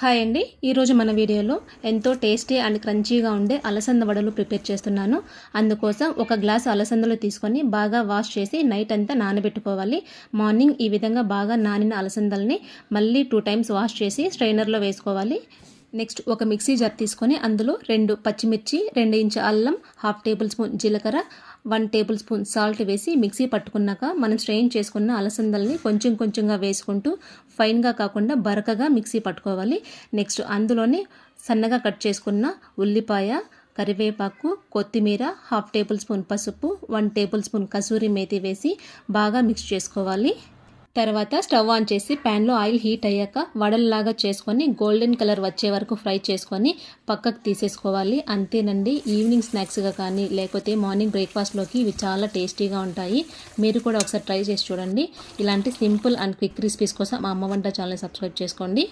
Hi అండి. ఈరోజు మన వీడియోలో ఎంతో టేస్టీ అండ్ క్రంచీగా ఉండే అలసంద వడలు ప్రిపేర్ చేస్తున్నాను. అందుకోసం ఒక గ్లాస్ అలసందలు తీసుకొని బాగా వాష్ చేసి నైట్ అంతా నానబెట్టుకోవాలి. మార్నింగ్ ఈ విధంగా బాగా నానిన అలసందల్ని మళ్ళీ టూ టైమ్స్ వాష్ చేసి స్ట్రైనర్లో వేసుకోవాలి. నెక్స్ట్ ఒక మిక్సీ జార్ తీసుకొని అందులో రెండు పచ్చిమిర్చి రెండు ఇంచు అల్లం హాఫ్ టేబుల్ స్పూన్ జీలకర్ర వన్ టేబుల్ స్పూన్ సాల్ట్ వేసి మిక్సీ పట్టుకున్నాక మనం స్ట్రెయిన్ చేసుకున్న అలసందల్ని కొంచెం కొంచెంగా వేసుకుంటూ ఫైన్గా కాకుండా బరకగా మిక్సీ పట్టుకోవాలి. నెక్స్ట్ అందులోనే సన్నగా కట్ చేసుకున్న ఉల్లిపాయ కరివేపాకు కొత్తిమీర హాఫ్ టేబుల్ స్పూన్ పసుపు one tablespoon kasuri methi వేసి బాగా మిక్స్ చేసుకోవాలి. తర్వాత స్టవ్ ఆన్ చేసి ప్యాన్లో ఆయిల్ హీట్ అయ్యాక వడల్లాగా చేసుకొని గోల్డెన్ కలర్ వచ్చే వరకు ఫ్రై చేసుకొని పక్కకు తీసేసుకోవాలి. అంతేనండి ఈవినింగ్ స్నాక్స్గా కానీ లేకపోతే మార్నింగ్ బ్రేక్ఫాస్ట్లోకి ఇవి చాలా టేస్టీగా ఉంటాయి. మీరు కూడా ఒకసారి ట్రై చేసి చూడండి. ఇలాంటి సింపుల్ అండ్ క్విక్ రెసిపీస్ కోసం మా అమ్మ వంట ఛానల్ సబ్స్క్రైబ్ చేసుకోండి.